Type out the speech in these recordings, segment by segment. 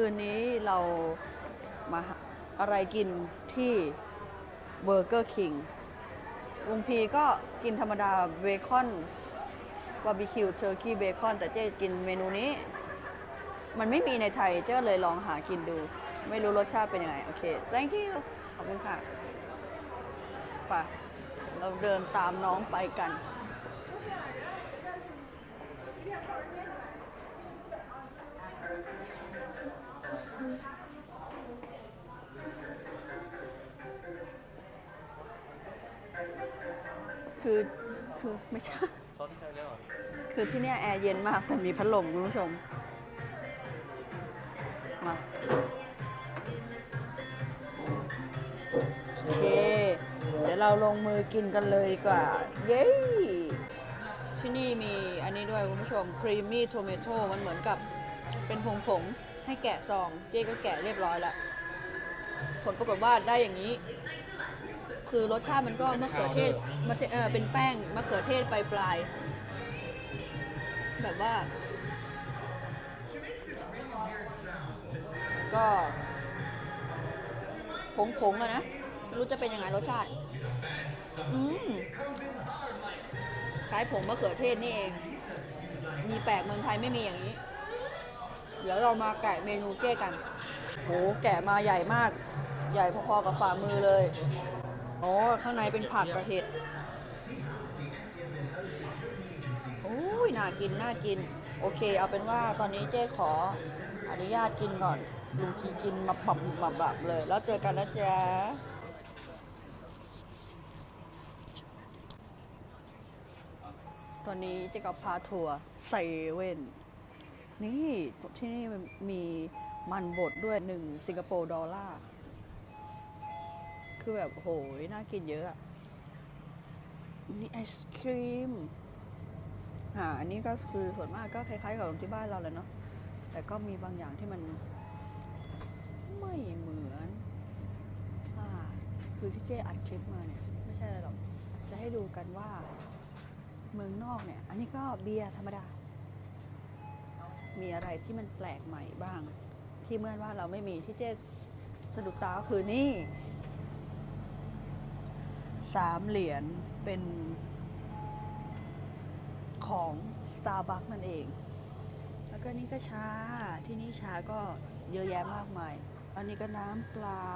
คืนนี้เรามาอะไรกินที่เบอร์เกอร์คิงลุงพีก็กินธรรมดาเบคอนบาร์บีคิวเทอร์กี้เบคอนแต่เจ๊กินเมนูนี้ มันไม่มีในไทยเจ๊เลยลองหากินดู ไม่รู้รสชาติเป็นยังไง โอเค thank you ขอบคุณค่ะไปเราเดินตามน้องไปกัน คือคือไม่ใช่ ซอสที่ใช้แล้วเหรอคือที่เนี่ยแอร์เย็นมากแต่มีพัดลมคุณผู้ชม มา โอเค เดี๋ยวเราลงมือกินกันเลยดีกว่า เย้ ที่นี่มีอันนี้ด้วยคุณผู้ชมครีมมี่โทเมโตมันเหมือนกับเป็นผงผงๆ ให้แกะซอง เจ๊ก็แกะเรียบร้อยแล้ว ผลปรากฏว่าได้อย่างนี้ คือรสชาติมันก็มะเขือเทศมะเอเออเป็นแป้งมะเขือเทศปลายปลายแบบว่า ก็ผงๆอะนะรู้จะเป็นยังไงรสชาติ อืมคล้ายผงมะเขือเทศนี่เอง มีแปลกเมืองไทยไม่มีอย่างนี้ เดี๋ยวเรามาแกะเมนูเก้กันโหแกะมาใหญ่มาก ใหญ่พอๆกับฝ่ามือเลยโอ้ข้างในเป็นผักกระเห็ดโอ้ยน่ากินน่ากิน โอเค เอาเป็นว่าตอนนี้เจ๊ขออนุญาตกินก่อนลุงคีกินมาปับมาบับเลย แล้วเจอกันนะจ๊ะตอนนี้เจ๊ก็พาทัวร์เซเว่น นี่ที่นี่มีมันบดด้วยหนึ่งสิงคโปร์ดอลลาร์คือแบบโหยน่ากินเยอะอะนี่ไอศครีมอ่าอันนี้ก็คือส่วนมากก็คล้ายๆกับที่บ้านเราแหละเนาะแต่ก็มีบางอย่างที่มันไม่เหมือนอ่าคือที่เจ๊อัดคลิปมาเนี่ย ไม่ใช่อะไรหรอก จะให้ดูกันว่าเมืองนอกเนี่ย อันนี้ก็เบียร์ธรรมดา มีอะไรที่มันแปลกใหม่บ้าง ที่เมื่อว่าเราไม่มีที่เจ๊สะดุดตาก็คือนี่สามเหรียญเป็นของ Starbucks นั่นเอง แล้วก็นี่ก็ชา ที่นี่ชาก็เยอะแยะมากมาย อันนี้ก็น้ำเปล่า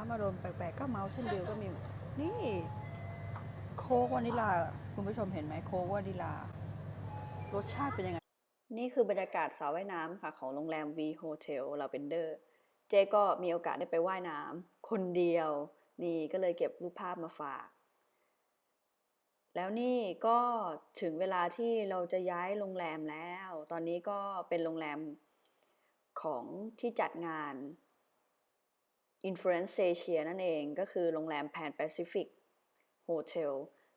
น้ำอารมณ์แปลกๆก็เมาเช่นเดียวก็มี นี่ โค้กวานิลา คุณผู้ชมเห็นไหมโค้กวานิลารสชาติเป็นยังไง นี่คือบรรยากาศสระว่ายน้ำค่ะ ของโรงแรม V Hotel Lavender เจ๊ก็มีโอกาสได้ไปว่ายน้ำคนเดียว นี่ก็เลยเก็บรูปภาพมาฝาก แล้วนี่ก็ถึงเวลาที่เราจะย้ายโรงแรมแล้ว ตอนนี้ก็เป็นโรงแรมของที่จัดงาน Influence Asia นั่นเองก็คือโรงแรม Pan Pacific Hotel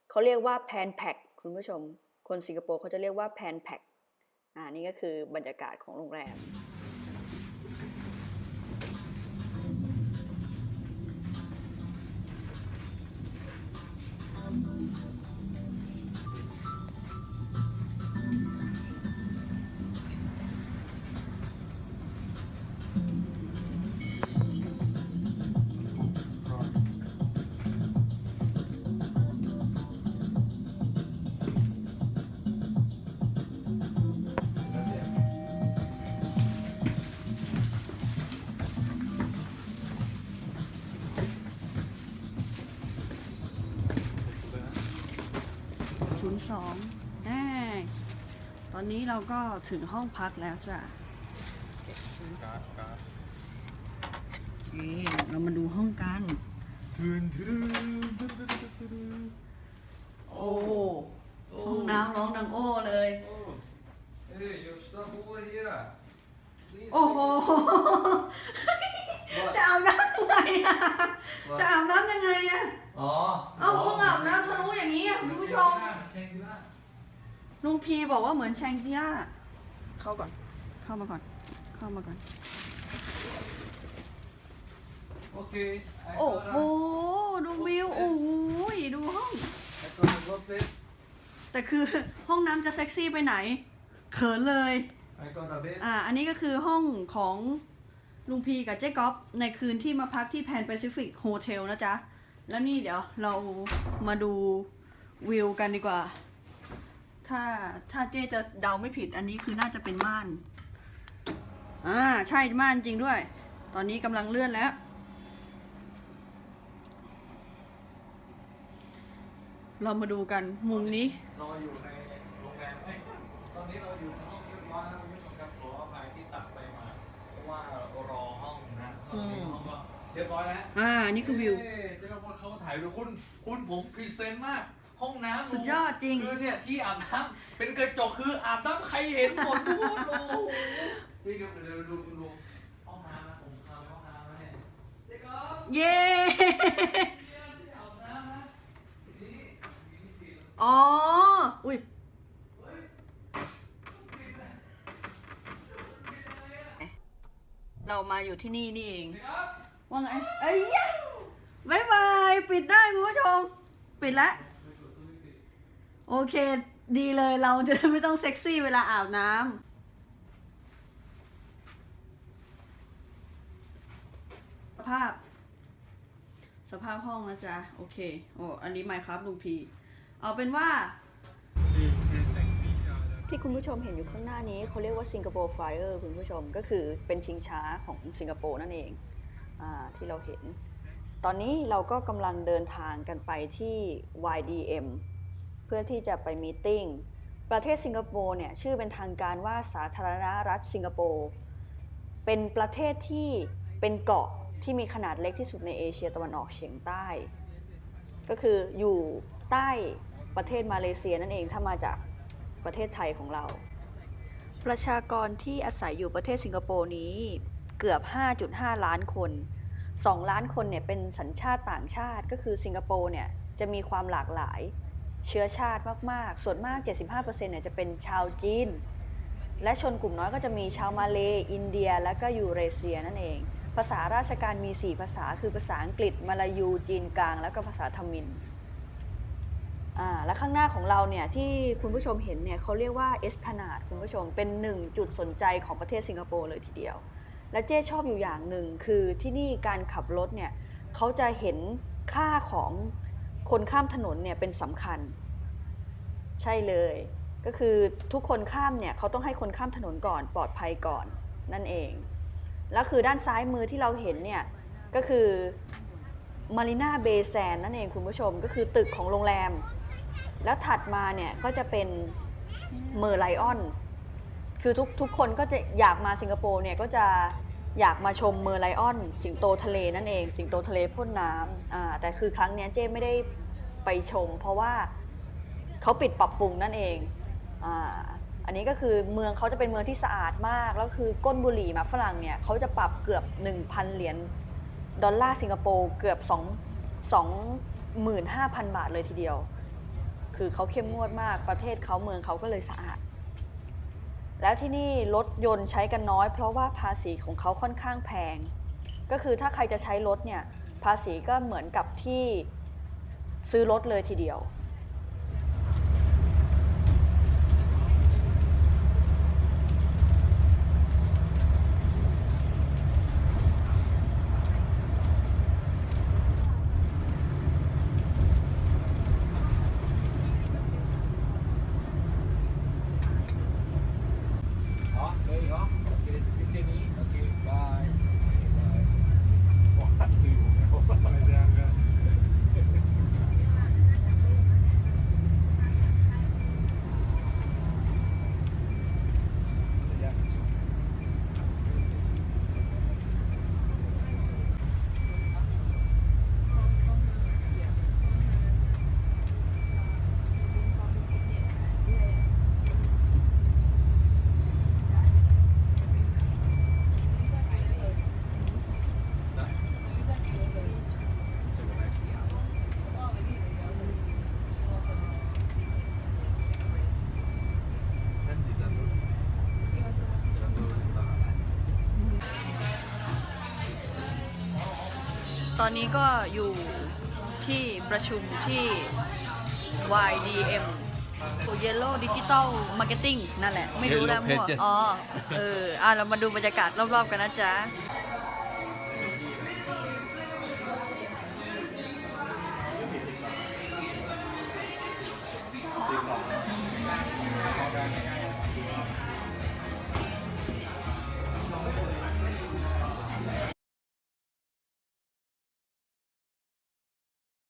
เขาเรียกว่า Pan Pac คุณผู้ชม คนสิงคโปร์เขาจะเรียกว่า Pan Pac อ่านี่ก็คือบรรยากาศของโรงแรมศู อนนี้เราก็ถึงห้องพักแล้วจ้ะการ์ดการ์ดโอเคเรามาดูห้องกันทืนทืนทืนทืนทืนทืน โอ้ ห้องน้ำร้องดังโอ้เลย Oh. Hey, your stuff over here. Please โอ้โห take it. จะอาบน้ำยังไงอะจะอาบน้ำยังไงอะ อ๋อ เอาห้องอาบน้ำทะลุอย่างนี้อะคุณผู้ชม เช็คดูได้ ลุงพีบอกว่าเห มือนแชงกี้าเข้าก่อน เข้ามาก่อน เข้ามาก่อน Okay. I โอ้ got โห a, ดูวิว โอ้โหดูห้อง I got a what this? แต่คือห้องน้ำจะเซ็กซี่ไปไหน เขินเลย I got a bed. อ่า อันนี้ก็คือห้องของลุงพีกับเจ๊ก๊อฟในคืนที่มาพักที่แพนแปซิฟิกโฮเทลนะจ๊ะ แล้วนี่เดี๋ยวเรามาดูวิวกันดีกว่า ถ้าถ้าเจ๊จะเดาไม่ผิดอันนี้คือน่าจะเป็นม่าน อ่าใช่ม่านจริงด้วย ตอนนี้กำลังเลื่อนแล้ว เรามาดูกันมุมนี้รออยู่ในโรงแรมเอ้ยตอนนี้เราอยู่ในห้องเรียบร้อยแล้วคุณผู้ชมครับขออภัยที่ตัดไปมาเพราะว่ารอห้องนะตอนนี้ห้องก็เรียบร้อยแล้วอ่า นี่คือวิวเอ้ยจะบอกว่าเขาถ่ายวิวคุณคุณผมพรีเซนต์มาก ห้องน้ำสุดยอดจริง คือเนี่ยที่อาบน้ำเป็นกระจกคืออาบน้ำใครเห็นหมดทุกคนโอ้โหนี่ก็เดี๋ยวดูดูดูห้องน้ำนะผมทำห้องน้ำนะเนี่ยเด็กก็เย้เนี่ยที่อาบน้ำนะนี่นี่นี่อ๋อ อุ้ยเรามาอยู่ที่นี่นี่เอง เด็กครับว่าไงเอ้ยยะบายบาย ปิดได้คุณผู้ชม ปิดแล้ว โอเค ดีเลยเราจะไม่ต้องเซ็กซี่เวลาอาบน้ำสภาพ สภาพห้องนะจ๊ะ โอเค โอ้อันนี้ไมค์ครับลุงพี เอาเป็นว่า ที่คุณผู้ชมเห็นอยู่ข้างหน้านี้เขาเรียกว่าสิงคโปร์ไฟเออร์คุณผู้ชมก็คือเป็นชิงช้าของสิงคโปร์นั่นเองอที่เราเห็น ตอนนี้เราก็กำลังเดินทางกันไปที่ YDM เพื่อที่จะไปมีติ้งประเทศสิงคโปร์เนี่ยชื่อเป็นทางการว่าสาธารณรัฐสิงคโปร์เป็นประเทศที่เป็นเกาะที่มีขนาดเล็กที่สุดในเอเชียตะวันออกเฉียงใต้ ก็คืออยู่ใต้ประเทศมาเลเซียนั่นเองถ้ามาจากประเทศไทยของเรา ประชากรที่อาศัยอยู่ประเทศสิงคโปร์นี้เกือบ 5.5 ล้านคน 2 ล้านคนเนี่ยเป็นสัญชาติต่างชาติก็คือสิงคโปร์เนี่ยจะมีความหลากหลาย เชื้อชาติมากๆ ส่วนมาก 75%เนี่ยจะเป็นชาวจีน และชนกลุ่มน้อยก็จะมีชาวมาเลอินเดีย และก็ยูเรเซียนั่นเอง ภาษาราชการมี 4 ภาษา คือภาษาอังกฤษ มาลายู จีนกลาง แล้วก็ภาษาทมิฬอ่าและข้างหน้าของเราเนี่ยที่คุณผู้ชมเห็นเนี่ยเขาเรียกว่าเอสพนาดคุณผู้ชมเป็นหนึ่งจุดสนใจของประเทศสิงคโปร์เลยทีเดียว และเจ้ชอบอยู่อย่างหนึ่งคือที่นี่การขับรถเนี่ยเขาจะเห็นค่าของ คนข้ามถนนเนี่ยเป็นสำคัญ ใช่เลย ก็คือทุกคนข้ามเนี่ยเขาต้องให้คนข้ามถนนก่อนปลอดภัยก่อนนั่นเอง แล้วคือด้านซ้ายมือที่เราเห็นเนี่ยก็คือมารีนาเบย์แซนนั่นเองคุณผู้ชมก็คือตึกของโรงแรม แล้วถัดมาเนี่ยก็จะเป็นเมอร์ไลออน คือทุกทุกคนก็จะอยากมาสิงคโปร์เนี่ยก็จะ อยากมาชมเมอร์ไลออน สิงโตทะเลนั่นเอง สิงโตทะเลพ่นน้ำแต่คือครั้งนี้เจ้ไม่ได้ไปชม เพราะว่าเขาปิดปรับปรุงนั่นเองออันนี้ก็คือเมืองเขาจะเป็นเมืองที่สะอาดมาก แล้วคือก้นบุหรี่มาฝรั่งเนี่ยเขาจะปรับเกือบ 1,000 เหรียญดอลลาร์สิงคโปร์เกือบ 2 25,000 บาทเลยทีเดียว คือเขาเข้มงวดมากประเทศเขาเมืองเขาก็เลยสะอาด แล้วที่นี่รถยนต์ใช้กันน้อย เพราะว่าภาษีของเขาค่อนข้างแพง ก็คือถ้าใครจะใช้รถเนี่ยภาษีก็เหมือนกับที่ซื้อรถเลยทีเดียว อนนี้ก็อยู่ที่ประชุมที่ YDM Yellow Digital Marketing นั่นแหละ ไม่รู้แล้ว Yellow มั่ว Pages อ๋อ เออ อะ เรามาดูบรรยากาศรอบๆกันนะจ๊ะ